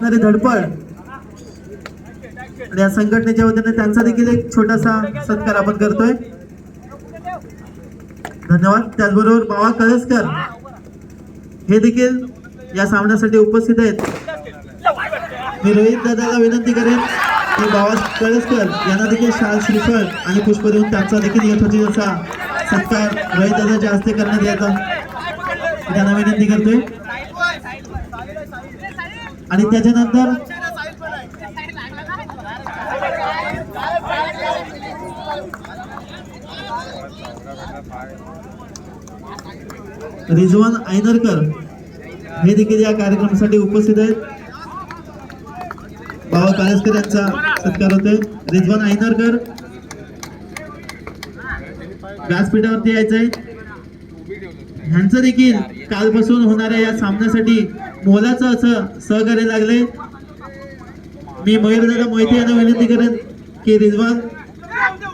होणारी धडपड. आणि या संघटनेच्या वतीने त्यांचा देखील एक छोटासा सत्कार आपण करतोय. धन्यवाद. त्याचबरोबर बाबा कळसकर हे देखील या सामन्यासाठी उपस्थित आहेत. मी रोहित दादाला विनंती करेन की बाबा कळसकर यांना देखील शाल श्रीफळ आणि पुष्प देऊन त्यांचा देखील यथोचित असा सत्कार रोहित दादाच्या हस्ते करण्यात यायचा. त्यांना विनंती करतोय. आणि त्याच्यानंतर रिजवान आयनरकर हे देखील या कार्यक्रमासाठी उपस्थित आहेत. बाबा काळेसकर यांचा सत्कार होतोय. रिजवान आयनरकर व्यासपीठावरती यायचंय. ह्यांचं देखील कालपासून होणाऱ्या या सामन्यासाठी मोलाचं असं सहकार्य लागले. मी मयूरदादा मोहिते यांना विनंती करेन की रिजवान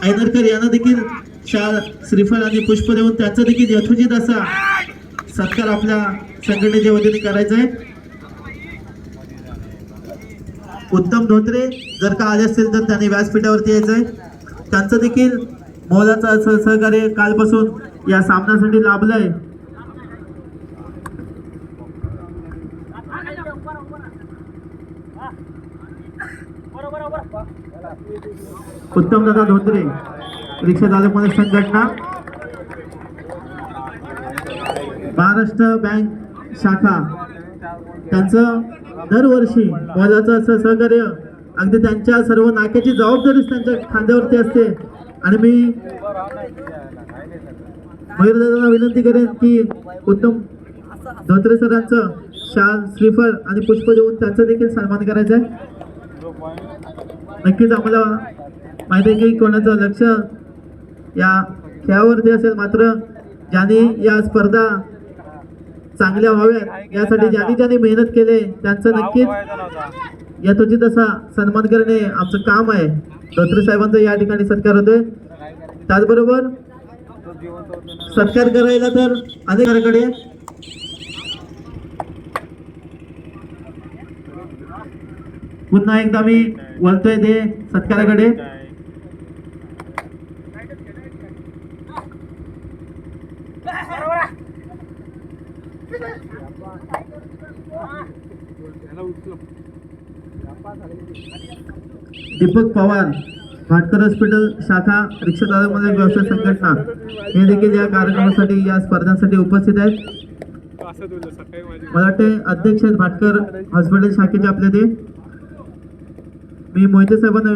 ऐनरकर यांना देखील शाल श्रीफळ आणि पुष्प देऊन त्याचा देखील यथोचित असा सत्कार आपल्या संघटनेच्या वतीने करायचा आहे. उत्तम धोत्रे जर का आले असतील तर त्यांनी व्यासपीठावरती यायचंय त्यांचं देखील मोलाचं असं सहकार्य कालपासून या सामन्यासाठी लाभलंय. आहे दादा धोत्रे रिक्षा चालक मदत संघटना महाराष्ट्र बँक शाखा. त्यांचं दरवर्षी मोलाचं असं सहकार्य अगदी त्यांच्या सर्व नाक्याची जबाबदारीच त्यांच्या खांद्यावरती असते. आणि मी मयूरदादांना विनंती करेन की उत्तम धोत्रे सरांचं शाल श्रीफळ आणि पुष्प देऊन त्यांचा देखील सन्मान करायचा आहे. नक्कीच आम्हाला माहिती आहे की कोणाचं लक्ष या खेळावरती असेल मात्र ज्यांनी या स्पर्धा चांगल्या व्हाव्यात यासाठी ज्यांनी ज्यांनी मेहनत केले त्यांचं नक्कीच यथोचित असा सन्मान करणे आमचं काम आहे. धोत्रे साहेबांचा या ठिकाणी सत्कार होतोय. त्याचबरोबर सत्कार करायला तर अधिकाऱ्याकडे पुन्हा एकदा मी वळतोय ते सत्काराकडे. दीपक पवार भाटकर हॉस्पिटल शाखा रिक्षा व्यवसाय संघटना. हे देखील या कार्यक्रमासाठी या स्पर्धांसाठी उपस्थित आहेत. मला वाटते अध्यक्ष भाटकर हॉस्पिटल शाखेचे आपले ते. मी मोहिते साहेबांना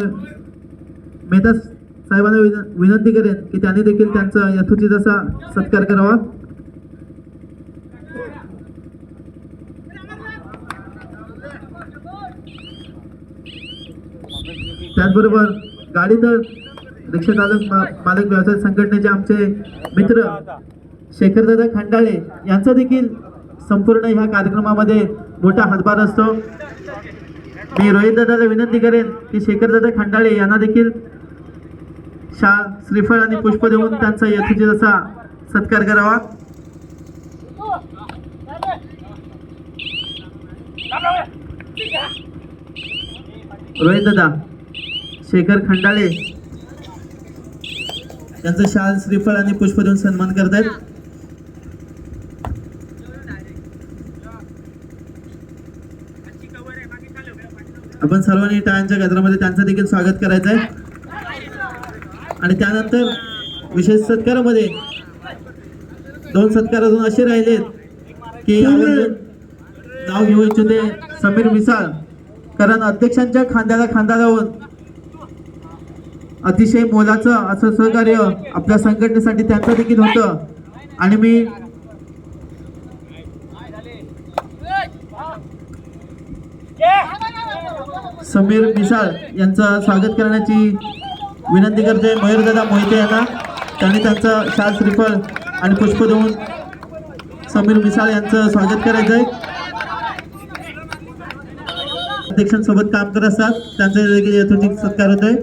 मेहता साहेबांना विन- विनंती करेन की त्यांनी देखील त्यांचा यथोचित असा सत्कार करावा. त्याचबरोबर गाडी तर रिक्षा चालक मालक व्यवसाय संघटनेचे आमचे मित्र शेखरदादा खंडाळे यांचा देखील संपूर्ण ह्या कार्यक्रमामध्ये मोठा हातभार असतो. मी रोहित दादाला विनंती करेन की शेखरदादा खंडाळे यांना देखील शाल श्रीफळ आणि पुष्प देऊन त्यांचा यथोचित असा सत्कार करावा. रोहित दादा शेखर खंडाळे त्यांचं शाल श्रीफळ आणि पुष्प देऊन सन्मान करतायत. आपण सर्वांनी टाळ्यांच्या गजरामध्ये त्यांचं देखील स्वागत करायचं आहे आणि त्यानंतर विशेष सत्कारामध्ये दोन सत्कार अजून असे राहिलेत की नाव घेऊ इच्छिते समीर मिसाळ कारण अध्यक्षांच्या खांद्याला खांदा लावून अतिशय मोलाचं असं सहकार्य आपल्या संघटनेसाठी त्यांचं देखील होतं. आणि मी समीर मिसाळ यांचं स्वागत करण्याची विनंती करते मयूरदादा मोहिते यांना. त्यांनी त्यांचं शाल श्रीफळ आणि पुष्प देऊन समीर मिसाळ यांचं स्वागत करायचं आहे अध्यक्षांसोबत काम करत असतात. त्यांचा देखील यथोचित सत्कार होतोय.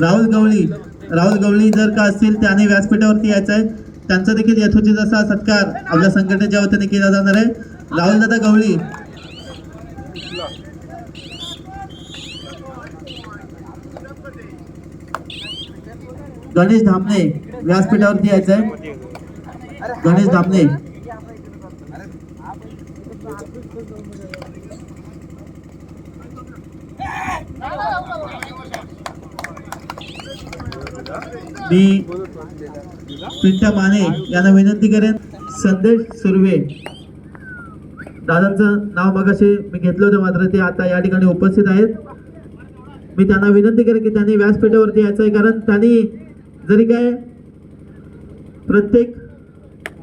राहुल गवळी राहुल गवळी जर का असतील त्याने व्यासपीठावरती यायचं आहे. त्यांचा देखील यथोचित असा सत्कार आपल्या संघटनेच्या वतीने केला जाणार आहे. राहुल दादा गवळी. गणेश धामणे व्यासपीठावरती यायचं आहे. गणेश धामणे. मी पिंट्या माने यांना विनंती करेन संदेश सुर्वे. दादांचं नाव मगाशी मी घेतलं होतं मात्र ते आता या ठिकाणी उपस्थित आहेत. मी त्यांना विनंती करेन की त्यांनी व्यासपीठावरती यायचं आहे कारण त्यांनी जरी काय प्रत्येक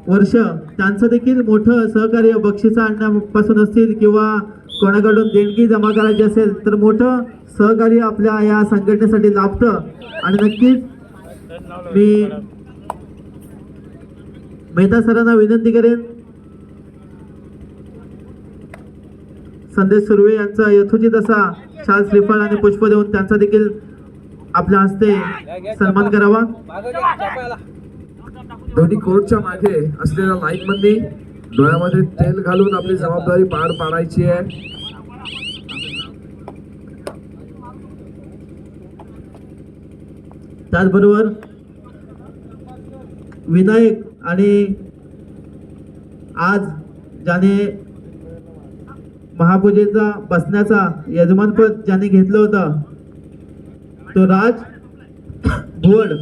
वर्ष त्यांचं देखील मोठं सहकार्य बक्षिसं आणण्यापासून असतील किंवा कोणाकडून देणगी जमा करायची असेल तर मोठं सहकार्य आपल्या या संघटनेसाठी लाभतं. आणि नक्कीच मी मेहता सरांना विनंती करेन. संदेश सुर्वे यांचा यथोचित असा शाल श्रीफळ आणि पुष्प देऊन त्यांचा देखील आपल्या हस्ते सन्मान करावा. दोन्ही कोर्टच्या मागे असलेल्या लाईन मध्ये डोळ्यामध्ये तेल घालून आपली जबाबदारी पार पाडायची आहे. त्याचबरोबर विनायक आणि आज ज्याने महापूजेचा बसण्याचा यजमानपद ज्याने घेतलं होतं तो राज भुवड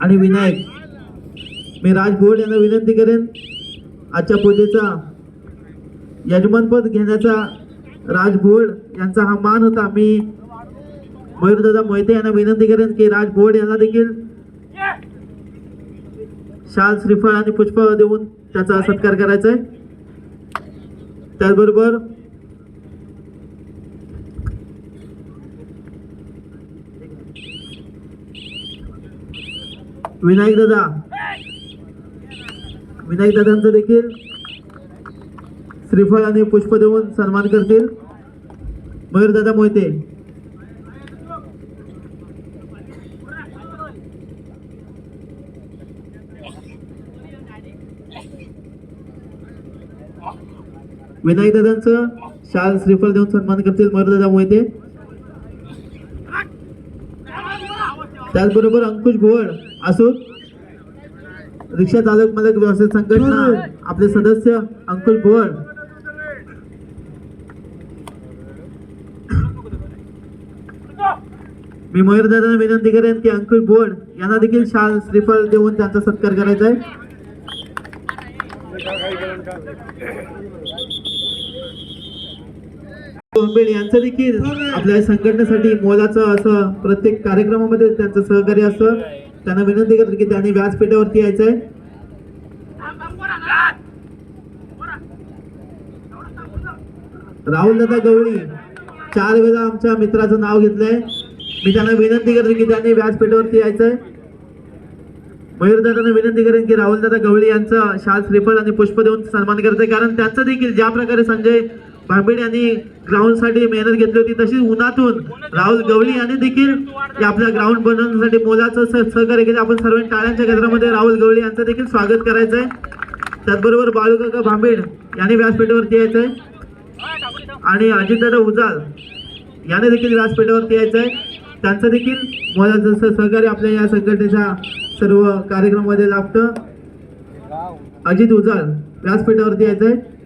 आणि विनायक. मी राज भुवड यांना विनंती करेन आजच्या पूजेचा यजमानपद घेण्याचा राज भुवड यांचा हा मान होता. मी मयूरदादा मोहिते यांना विनंती करेन की राज बोर्ड यांना देखील शाल श्रीफळ आणि पुष्प देऊन त्याचा सत्कार करायचा आहे त्याचबरोबर विनायक दादा. विनायक दादांचं देखील श्रीफळ आणि पुष्प देऊन सन्मान करतील. मयूरदादा मोहिते. विनायक दादांचं शाल श्रीफळ देऊन सन्मान करतील मरुदादा मोहिते त्याचबरोबर अंकुश भोवळ असो रिक्षा चालक मालक व्यवसाय संघटना आपले सदस्य अंकुश भोवळ मी मयूर दादांना विनंती करेन की अंकुश भोवळ यांना देखील शाल श्रीफळ देऊन त्यांचा सत्कार करायचा आहे. डोंबिवल यांचं देखील आपल्या संघटनेसाठी मोलाचं असं प्रत्येक कार्यक्रमामध्ये त्यांचं सहकार्य असतं. त्यांना विनंती करतो की त्यांनी व्यासपीठावरती यायचंय. राहुल दादा गवळी चार वेळा आमच्या मित्राचं नाव घेतलंय. मी त्यांना विनंती करतो की त्यांनी व्यासपीठावरती यायचंय. मयूर दादांना विनंती करेन की राहुल दादा गवळी यांचं शाल श्रीफळ आणि पुष्प देऊन सन्मान करते. कारण त्यांचं देखील ज्या प्रकारे संजय भांबेड यांनी ग्राउंडसाठी मेहनत घेतली होती. तशीच उन्हातून राहुल गवळी यांनी देखील आपल्या ग्राउंड बनवण्यासाठी मोलाचं सहकार्य केलं. आपण सर्व टाळ्यांच्या गजरामध्ये राहुल गवळी यांचं देखील स्वागत करायचं आहे त्याचबरोबर बाळूकाका भांबेड यांनी व्यासपीठावरती यायचं आहे आणि अजितदादा उजाल याने देखील व्यासपीठावरती यायचं आहे त्यांचं देखील मोलाचं सहकार्य आपल्या या संघटनेच्या सर्व कार्यक्रमामध्ये लाभतं. अजित उजाल व्यासपीठावरती यायचं आहे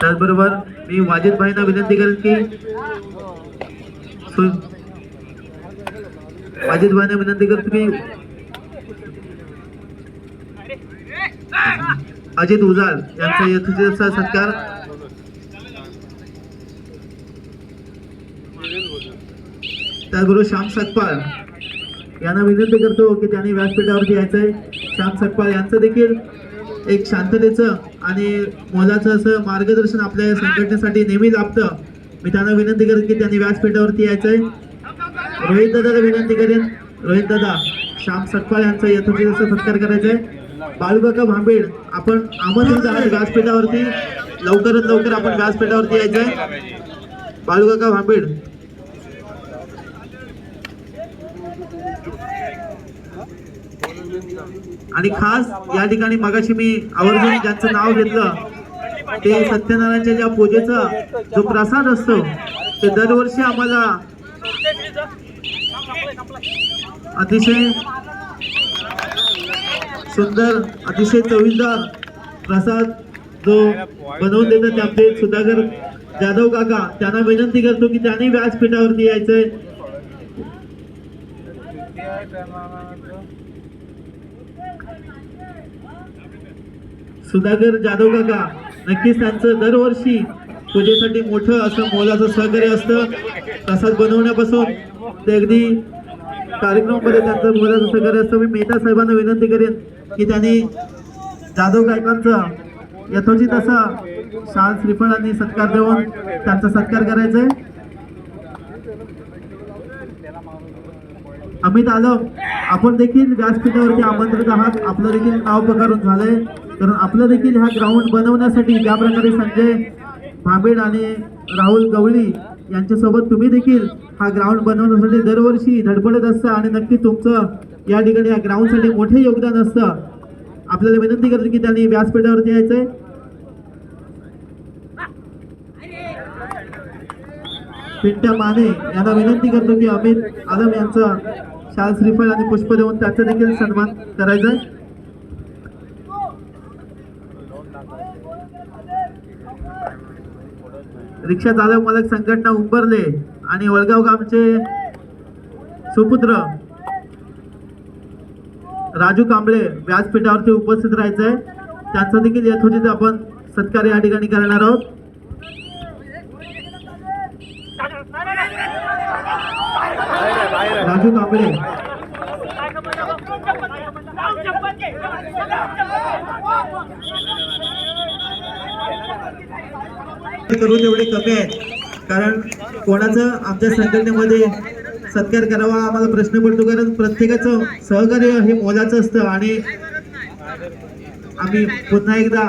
त्याचबरोबर मी वाजिद भाईंना विनंती करेन की वाजिद भाईंना विनंती करतो की अजित उजाल यांचा यथोचित सत्कार त्याचबरोबर श्याम सतपाळ यांना विनंती करतो की त्यांनी व्यासपीठावरती आहे श्याम सतपाळ यांचं देखील एक शांततेचं आणि मोलाचं असं मार्गदर्शन आपल्या या संघटनेसाठी नेहमी लाभतं. मी त्यांना विनंती करेन की त्यांनी व्यासपीठावरती यायचं आहे रोहित दादाला विनंती करेन. रोहित दादा श्याम सतपाळ यांचा यथोचित असं सत्कार करायचा आहे बाळूकाका भांबेड आपण आमंत्रित आहात व्यासपीठावरती. लवकरात लवकर आपण व्यासपीठावरती यायचंय. बाळूकाका भांबेड आणि खास या ठिकाणी मगाशी मी आवर्जून ज्यांचं नाव घेतलं ते सत्यनारायणच्या ज्या पूजेचा जो प्रसाद असतो ते दरवर्षी आम्हाला अतिशय सुंदर अतिशय चवीदार प्रसाद जो बनवून देतात ते आमचे सुधाकर जाधव काका. त्यांना विनंती करतो की त्यांनी व्यासपीठावरती यायचंय. सुधाकर जाधव काका नक्कीच त्यांचं दरवर्षी पूजेसाठी मोठं असं मोलाचं सहकार्य असतं. प्रसाद बनवण्यापासून ते अगदी कार्यक्रमामध्ये त्यांचं मोलाचं सहकार्य असतं. मी मेहता साहेबांना विनंती करेन की त्यांनी जाधव गायकांचा यथोचित असा शाल श्रीफळांनी सत्कार देऊन त्यांचा सत्कार करायचा आहे अमित आलम आपण देखील व्यासपीठावरती आमंत्रित आहात. आपलं देखील नाव पकारून झालंय. कारण आपलं देखील हा ग्राउंड बनवण्यासाठी ज्या प्रकारे संजय भांबेड आणि राहुल गवळी यांच्यासोबत तुम्ही देखील हा ग्राउंड बनवण्यासाठी दरवर्षी धडपडत असता आणि नक्की तुमचं या ठिकाणी या ग्राउंडसाठी मोठे योगदान असतं आपल्याला विनंती करतो की त्यांनी व्यासपीठावरती यायचंय पिंट्या माने यांना विनंती करतो की अमित आलम यांचा शाल श्रीफळ आणि पुष्प देऊन त्याचा देखील सन्मान करायचा आहे. रिक्षा चालक मालक संघटना उंबरले आणि वळगाव गावचे सुपुत्र राजू कांबळे व्यासपीठावरती उपस्थित राहायचंय. त्यांचा देखील यथोचित आपण सत्कार या ठिकाणी करणार आहोत. राजू कांबळे. करून एवढे कमी आहेत. कारण कोणाचं आमच्या संघटनेमध्ये सत्कार करावा आम्हाला प्रश्न पडतो. कारण प्रत्येकाचं सहकार्य हे मोलाचं असतं आणि आम्ही पुन्हा एकदा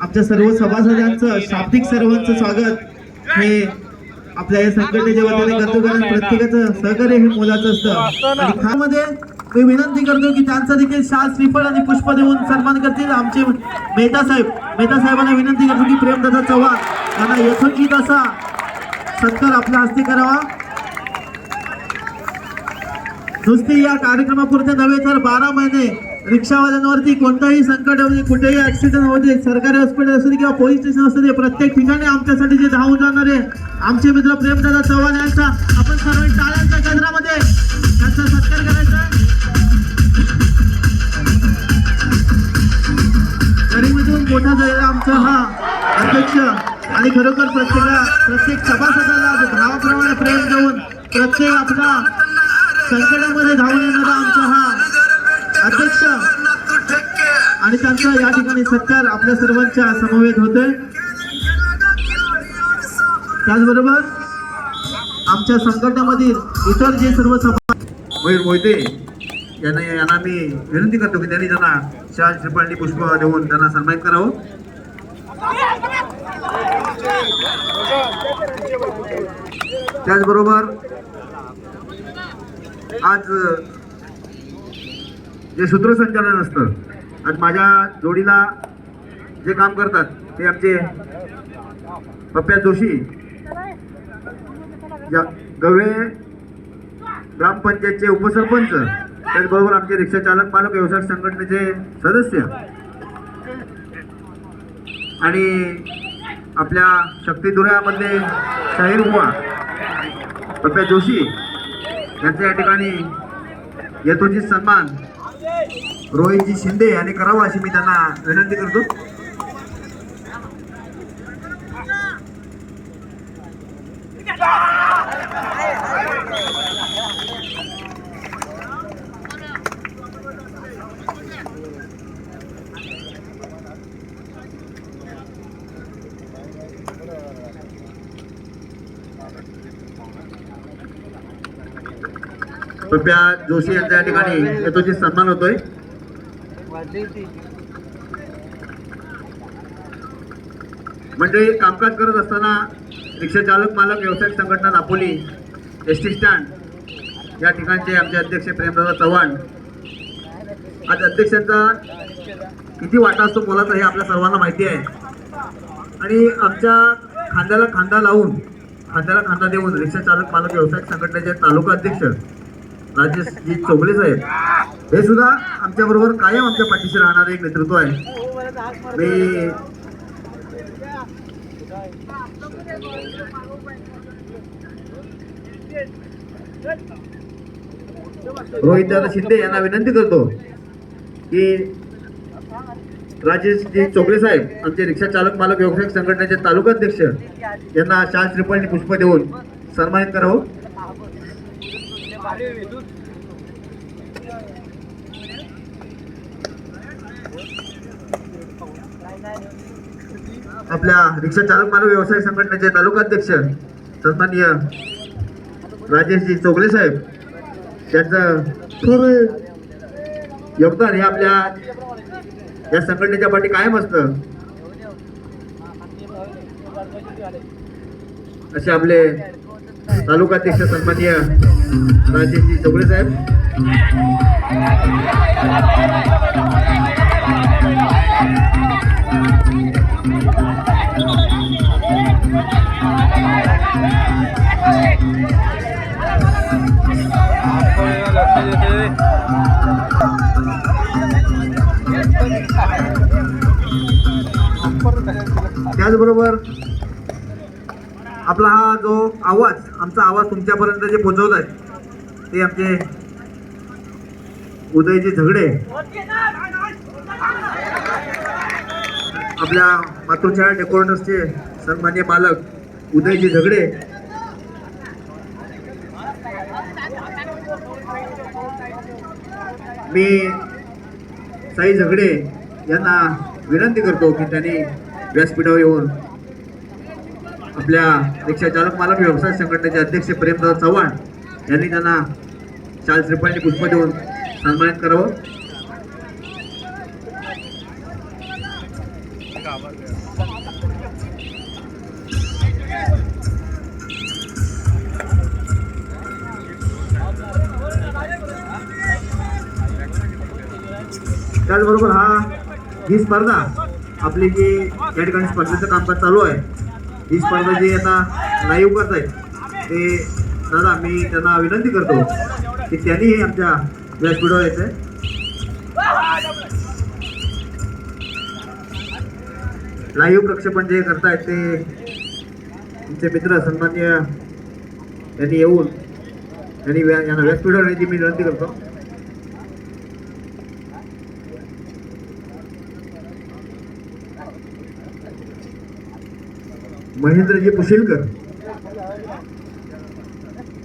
आमच्या सर्व सभासदांचं शाब्दिक सर्वांचं स्वागत हे आपल्या या संघटनेच्या वतीने करतो. कारण प्रत्येकाचं सहकार्य हे मोलाचं असतं. आणि खामध्ये मी विनंती करतो की त्यांचा देखील शाल श्रीफळ आणि पुष्प देऊन सन्मान करतील. आमचे मेहता साहेब मेहता साहेबांना विनंती करतो की प्रेमदादा चव्हाण यांना यथोचित असा सत्कार आपल्या हस्ते करावा. नुसती या कार्यक्रमापुरते नव्हे तर बारा महिने रिक्षावाल्यांवरती कोणताही संकट होते कुठेही ऍक्सिडेंट होते सरकारी हॉस्पिटल असू दे किंवा पोलीस स्टेशन असू दे प्रत्येक ठिकाणी आमच्यासाठी जे धावून जाणारे आमचे मित्र प्रेमदादा चव्हाण यांचा आपण सर्व टाळ्यांच्या केंद्रामध्ये त्यांचा सत्कार करायचा. मोठा झालेला आमचा हा अध्यक्ष आणि खरोखर प्रत्येका प्रत्येक सभासदाला भावाप्रमाणे प्रेम देऊन प्रत्येक आपला संकटामध्ये धावून येणारा आमचा हा अध्यक्ष आणि त्यांचा या ठिकाणी सत्कार आपल्या सर्वांच्या समवेत होते त्याचबरोबर आमच्या संकटामधील इतर जे सर्व सभा मोहिते यांना यांना मी विनंती करतो की त्यांनी त्यांना शाल श्रीफळांनी पुष्प देऊन त्यांना सन्मानित करावं. त्याचबरोबर आज जे सूत्रसंचालन असतं आज माझ्या जोडीला जे काम करतात ते आमचे पप्प्या जोशी या गवळे ग्रामपंचायतचे उपसरपंच त्याचबरोबर आमचे रिक्षा चालक पालक व्यवसाय संघटनेचे सदस्य. आणि आपल्या शक्तीदुर्यामधले शाहीर उमा पप्प्या जोशी यांचा या ठिकाणी यथोचित सन्मान. रोहितजी शिंदे यांनी करावा अशी मी त्यांना विनंती करतो. कृपया जोशी यांच्या या ठिकाणी यथोचित सन्मान होतोय. मंडळी कामकाज करत असताना रिक्षाचालक मालक व्यावसायिक संघटना दापोली एस टी स्टँड या ठिकाणचे आमचे अध्यक्ष प्रेमदादा चव्हाण. आज अध्यक्षांचा किती वाटा असतो बोलाचा हे आपल्या सर्वांना माहिती आहे. आणि आमच्या खांद्याला खांदा लावून खांद्याला खांदा देऊन रिक्षाचालक मालक व्यावसायिक संघटनेचे तालुका अध्यक्ष राजेशजी चोबले साहेब हे सुद्धा आमच्या बरोबर कायम आमच्या पाठीशी राहणारे एक नेतृत्व आहे. मी रोहित दादा शिंदे यांना विनंती करतो की राजेशजी चोबले साहेब आमचे रिक्षा चालक मालक व्यावसायिक संघटनेचे तालुका अध्यक्ष यांना शाल श्रीफळ पुष्प देऊन सन्मानित करावं हो. आपल्या रिक्षा चालक मानव व्यवसाय संघटनेचे तालुका अध्यक्ष सन्माननीय राजेशजी चोगले साहेब त्यांचं योगदान हे आपल्या या संघटनेच्या पाठी कायम असतं. असे आपले तालुका अध्यक्ष सन्माननीय राजेशजी चोगले साहेब. त्याचबरोबर आपला हा जो आवाज आमचा आवाज तुमच्यापर्यंत जे पोचवत आहे ते आमचे उदयजी झगडे आपल्या मातृशाळा डेकोरेटर्सचे सन्मान्य मालक उदयजी झगडे मी साई झगडे यांना विनंती करतो की त्यांनी व्यासपीठावर येऊन आपल्या रिक्षा चालक मालक व्यवसाय संघटनेचे अध्यक्ष प्रेमदास चव्हाण यांनी त्यांना चाल श्रीपाणी पुष्प देऊन सन्मानित करावं. त्याचबरोबर हा ही स्पर्धा आपली जी या ठिकाणी स्पर्धेचं कामकाज चालू आहे ही स्पर्धा जी आता लाईव्ह करत आहेत ते दादा मी त्यांना विनंती करतो की त्यांनीही आमच्या व्यासपीठावर यायचं आहे लाईव्ह प्रक्षेपण जे करतायत ते तुमचे मित्र सन्मान्य यांनी येऊन त्यांनी व्या यांना व्यासपीठावर यायची मी विनंती करतो महेंद्रजी पुशीलकर.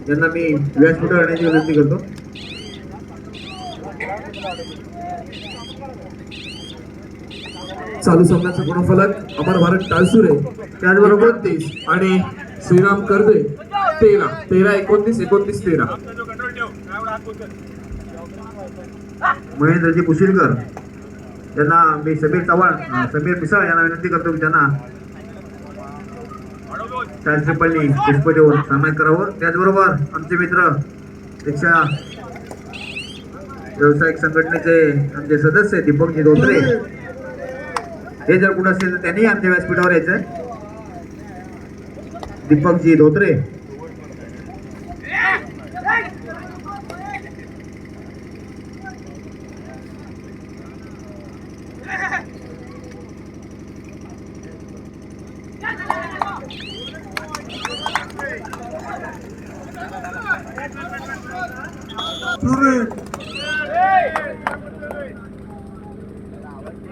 यांना मी व्यासपीठ आणण्याची विनंती करतो. चालू सामन्याचा गुणफलक अमर भारत टाळसुरे त्याचबरोबर तीस आणि श्रीराम कर्दे तेरा तेरा एकोणतीस एकोणतीस तेरा. महेंद्रजी पुशीलकर. यांना मी समीर चव्हाण समीर मिसाळ यांना विनंती करतो की त्यांना शांतपणी पुष्प देऊन सन्मान करावं. त्याचबरोबर आमचे मित्र रिक्षा व्यावसायिक संघटनेचे आमचे सदस्य दीपकजी धोत्रे. हे जर कुठं असेल तर त्यांनी आमच्या व्यासपीठावर यायचं दीपकजी धोत्रे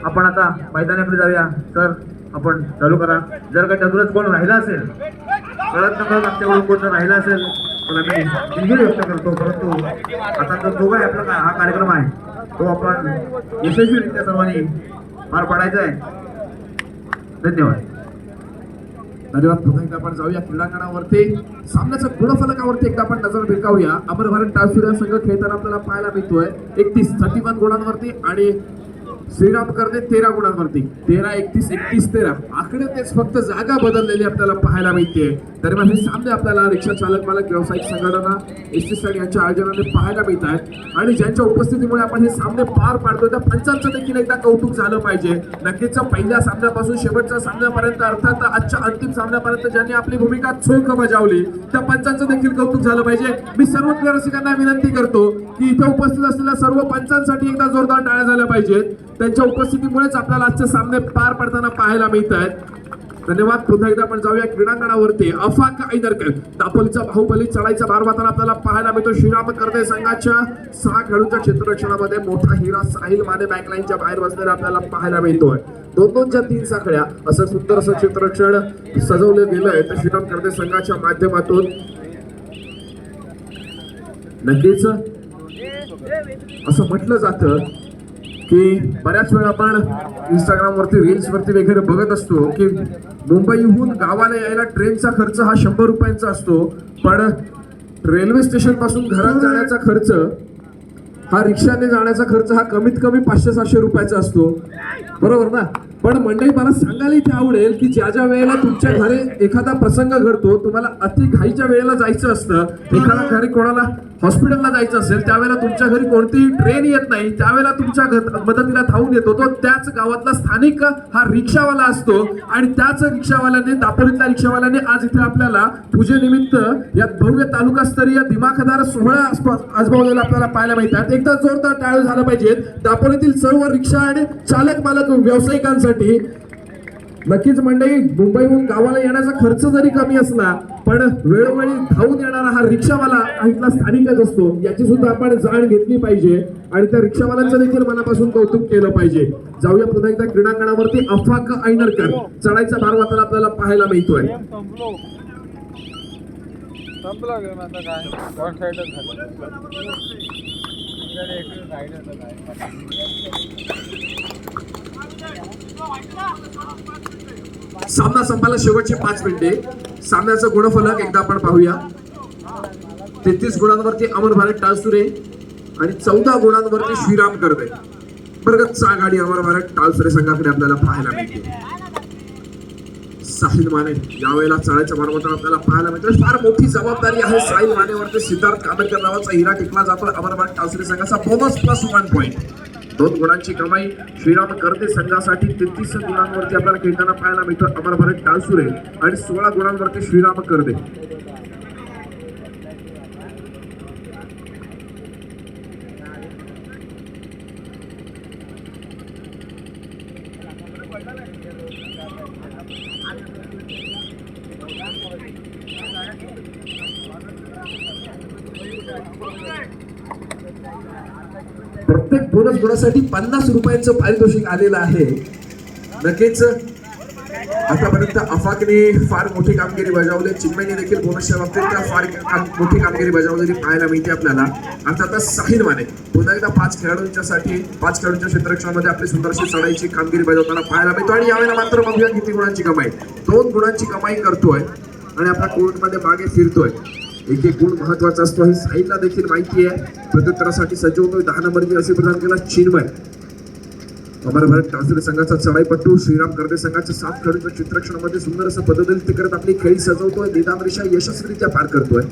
आपण आता मैदानाकडे जाऊया. सर आपण चालू करा. जर का त्यातूनच कोण राहिला असेल कळत न कळत आमच्याकडून कोण जर राहिला असेल तर आम्ही दिलगिरी व्यक्त करतो. परंतु आता जो काय आहे आपला हा कार्यक्रम आहे. तो आपण यशस्वीरित्या सर्वांनी पार पाडायचा आहे. धन्यवाद. धन्यवाद. पुन्हा एकदा आपण जाऊया क्रीडांगणावरती. सामन्याच्या गुणफलकावरती एकदा आपण नजर टेकावूया अमर भारत टाळसुऱ्या संघ खेळताना आपल्याला पाहायला मिळतोय. एकतीस थर्टी वन गुणांवरती आणि श्रीराम करते तेरा गुणांवरती. तेरा एकतीस एकतीस तेरा. आकडे तेच फक्त जागा बदललेली आपल्याला पाहायला मिळते. दरम्यान हे सामने आपल्याला रिक्षा चालक मालक व्यावसायिक संघटना एस टी स्टँड यांच्या आयोजनाने पाहायला मिळत आहेत. आणि ज्यांच्या उपस्थितीमुळे आपण हे सामने पार पाडतो त्या पंचांचं देखील एकदा कौतुक झालं पाहिजे. नक्कीच पहिल्या सामन्यापासून शेवटच्या सामन्यापर्यंत अर्थात आजच्या अंतिम सामन्यापर्यंत ज्यांनी आपली भूमिका चोख बजावली त्या पंचांचं देखील कौतुक झालं पाहिजे. मी सर्व रसिकांना विनंती करतो की इथे उपस्थित असलेल्या सर्व पंचांसाठी एकदा जोरदार टाळ्या झाल्या पाहिजेत. त्यांच्या उपस्थितीमुळेच आपल्याला आजचे सामने पार पडताना पाहायला मिळत आहेत धन्यवाद. पुन्हा एकदा आपण जाऊया क्रीडांगणावरती. अफाक ऐदरकर दापोलीचा बाहुबली चढाईचा भार वाहताना आपल्याला पाहायला मिळतो. श्रीराम कर्दे संघाच्या सहा खेळूच्या क्षेत्ररक्षणामध्ये मोठा हिरा साहिल माने बॅकलाईनच्या बाहेर बसलेला आपल्याला पाहायला मिळतोय. दोन दोनच्या तीन साखळ्या. असं सुंदर असं क्षेत्ररक्षण सजवलं गेलंय. तर श्रीराम कर्दे संघाच्या माध्यमातून. नक्कीच. असं म्हटलं जातं. की बऱ्याच वेळा आपण इंस्टाग्राम वरती रील्स वरती वगैरे बघत असतो की मुंबईहून गावाला यायला ट्रेनचा खर्च हा शंभर रुपयांचा असतो. पण रेल्वे स्टेशनपासून घरात जाण्याचा खर्च हा रिक्षाने जाण्याचा खर्च हा कमीत कमी पाचशे सातशे रुपयाचा असतो. बरोबर ना? पण मंडळी मला सांगायला इथे आवडेल की ज्या ज्या वेळेला तुमच्या घरी एखादा प्रसंग घडतो तुम्हाला अति घाईच्या वेळेला जायचं असतं. एखाद्या घरी कोणाला हॉस्पिटलला जायचं असेल त्यावेळेला तुमच्या घरी कोणतीही ट्रेन येत नाही त्यावेळेला तुमच्या घर मदतीला धावून येतो तो त्याच गावातला स्थानिक हा रिक्षावाला असतो आणि त्याच रिक्षावाल्याने दापोलीतल्या रिक्षावाल्याने आज इथे आपल्याला पूजेनिमित्त या भव्य तालुकास्तरीय दिमाखदार सोहळा आजमावलेला आपल्याला पाहायला मिळतात एकदा जोरदार टाळू झालं पाहिजे दापोलीतील सर्व रिक्षा आणि चालक मालक व्यावसायिकांसाठी नक्कीच मंडळी मुंबईहून गावाला येण्याचा खर्च जरी कमी असला पण वेळोवेळी धावून येणारा हा रिक्षावाला इथला स्थानिकच असतो. याची सुद्धा आपण जाण घेतली पाहिजे आणि त्या रिक्षावाल्यांचं देखील मनापासून कौतुक केलं पाहिजे. जाऊया पुन्हा एकदा क्रीडांगणावरती अफाक ऐनरकर. चढाईचा भार वाताना आपल्याला पाहायला मिळतोय. संपला. काय वन साईडच झालं इकडे एकच साईड आता काय सामना संपायला शेवटचे पाच मिनिटे. सामन्याचं गुणफलक एकदा आपण पाहूया. तेहतीस गुणांवरती अमर भारत टाळसुरे आणि चौदा गुणांवरती श्रीराम करते बरगतचा आघाडी अमर भारत टाळसुरे संघाकडे आपल्याला पाहायला मिळते. साहिल माने यावेळेला चाळ्याच्या मार्गावर आपल्याला पाहायला मिळते. फार मोठी जबाबदारी आहे साहिल मानेवरती सिद्धार्थ कामेडकर नावाचा हिरा टिकला जातो अमर भारत टाळसुरे संघाचा बोनस प्लस वन पॉईंट दोन गुणांची कमाई श्रीराम करते संघासाठी तेहतीस गुणांवरती आपल्याला खेळताना पाहायला मिळतं. अमर भारत टाळसुरे आणि सोळा गुणांवरती श्रीराम करते प्रत्येक बोनस गुणासाठी पन्नास रुपयांचं पारितोषिक आलेलं आहे. नक्कीच आतापर्यंत अफाकने फार मोठी कामगिरी बजावली. चिन्मयने देखील बोनसच्या बाबतीत त्या फार काम- मोठी कामगिरी बजावलेली पाहायला मिळते आपल्याला. आता आता साहिल माने पुन्हा एकदा पाच खेळाडूंच्यासाठी पाच खेळाडूंच्या क्षेत्रक्षणामध्ये आपली सुंदरशी चढाईची कामगिरी बजावताना पाहायला मिळतो. आणि यावेळेला मात्र बघूया किती गुणांची कमाई. दोन गुणांची कमाई करतोय आणि आपल्या कोर्टमध्ये मागे फिरतोय. एक एक गुण महत्त्वाचा असतो. हे साईला देखील माहिती आहे. प्रत्युत्तरासाठी सज्ज होतो दहा नंबरची असे प्रदान केला. चिन्मय. अमर भारत टाळसुरे संघाचा चढाईपट्टू श्रीराम कर्दे संघाच्या सात खेळाडूंच्या चित्रक्षणामध्ये सुंदर असं पददलित करत आपली खेळी सजवतोय. निदान यशस्वीरित्या पार करतोय.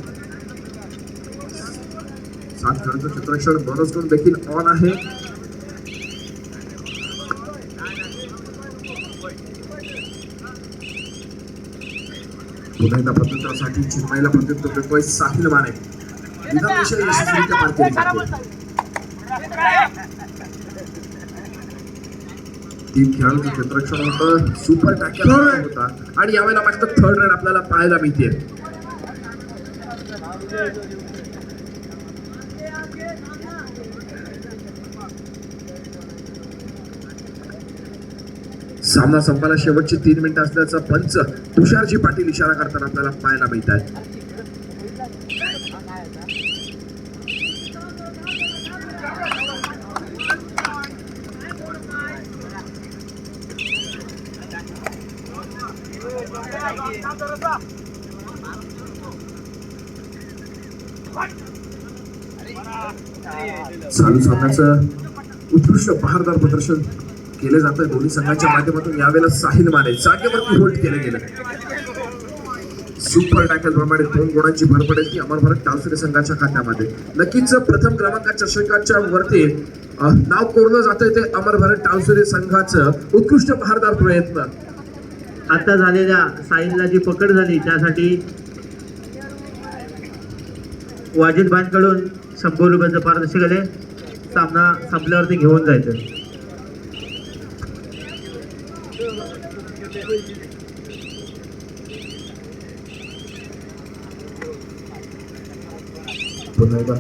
सात खेळाडूंचं चित्रक्षण बोनस गुण देखील ऑन आहे. एकदा प्रत्युत्तरासाठी चिन्मयला प्रत्युत्तर देतोय साहिल माने. रेषा यशस्वीरित्या पार केली जाते तीन खेळाडूंचं क्षेत्ररक्षण होतं. सुपर टॅकल होता. आणि यावेळेला मात्र थर्ड रन आपल्याला पाहायला मिळते सामना संपायला शेवटची तीन मिनिटं असल्याचा पंच तुषारजी पाटील इशारा करताना आपल्याला पाहायला मिळत आहे चालू सामन्याचं उत्कृष्ट पहारदार प्रदर्शन. केलं जातं दोन्ही संघाच्या माध्यमातून यावेळेला साहिल माने जागेवरती होल्ड केलं गेलं. सुपर टॅकल प्रमाणे दोन गुणांची भर पडेल ती अमर भारत टावसरे संघाच्या खात्यामध्ये नक्कीच प्रथम क्रमांकाच्या चषकाच्या वरती नाव कोरलं जातंय ते अमर भारत टावसरे संघाचं उत्कृष्ट बहारदार प्रयत्न. आता झालेल्या साहिलला जी पकड झाली त्यासाठी वाजिद बांधकडून शंभर रुपयाचं पारदर्शक आले सामना संपल्यावरती घेऊन जायचं. पुन्हा एकदा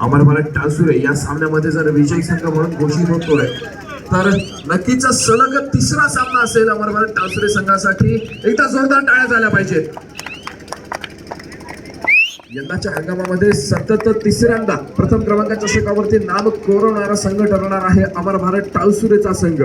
अमर भारत टासुरे या सामन्यामध्ये जर विजयी संघ म्हणून घोषित होतोय तर नक्कीच सलग तिसरा सामना असेल अमर मला टासुरे संघासाठी. एकदा जोरदार टाळ्या झाल्या पाहिजेत. यंदाच्या हंगामामध्ये सतत तिसऱ्यांदा प्रथम क्रमांकाच्या शकावरती नाम कोरवणारा संघ ठरणार आहे. अमर भारत टाळसुरेचा संघ.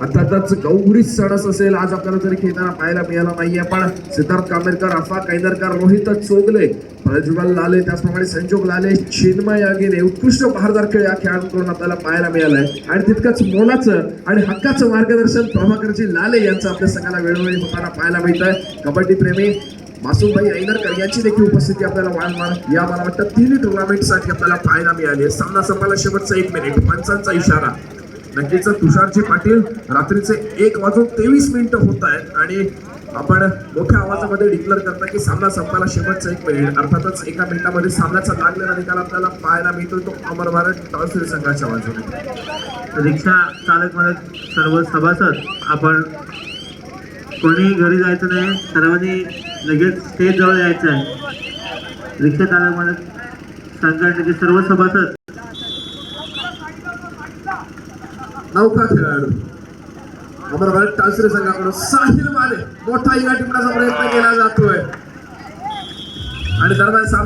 अर्थातच गौरी सणस असेल आज आपल्याला जरी खेळताना पाहायला मिळाला नाहीये. पण सिद्धार्थ कामेरकर अफा कैदरकर रोहित चोगले प्रज्वल लाले त्याचप्रमाणे संजोग लाले चिन्मय अगिने उत्कृष्ट भारदार खेळ या खेळाडूंकडून आपल्याला पाहायला मिळालाय. आणि तितकंच मोलाचं आणि हक्काचं मार्गदर्शन प्रभाकरजी लाले यांचं आपल्या सगळ्याला वेळोवेळी होताना पाहायला मिळतंय. कबड्डी प्रेमी मासूमभाई ऐनरकर यांची देखील उपस्थिती आपल्याला वारंवार या मला वाटतं तिन्ही टुर्नामेंटसाठी आपल्याला पाहायला मिळाली सामना संपायला शेवटचा एक मिनिट पंचांचा इशारा. नक्कीच तुषारजी पाटील रात्रीचे एक वाजून तेवीस मिनिटं होत आहेत आणि आपण मोठ्या आवाजामध्ये डिक्लेअर करता की सामना संपायला शेवटचा एक मिनिट अर्थातच एका मिनिटामध्ये सामन्याचा लागलेला निकाल आपल्याला पाहायला मिळतो तो अमर भारत टॉलसरी संघाच्या बाजूने. रिक्षा चालक मालक सर्व सभासद आपण कोणीही घरी जायचं नाही. सर्वांनी लगेच स्टेज जवळ यायचं आहे. रिक्षा चालक मालक संघटनेचे सर्व सभासद. नौका खेळाडू. अमर भारत टासरे संघाकडून साहिल माने मोठा या टिपण्याचा प्रयत्न केला जातोय. आणि दरम्यान सामना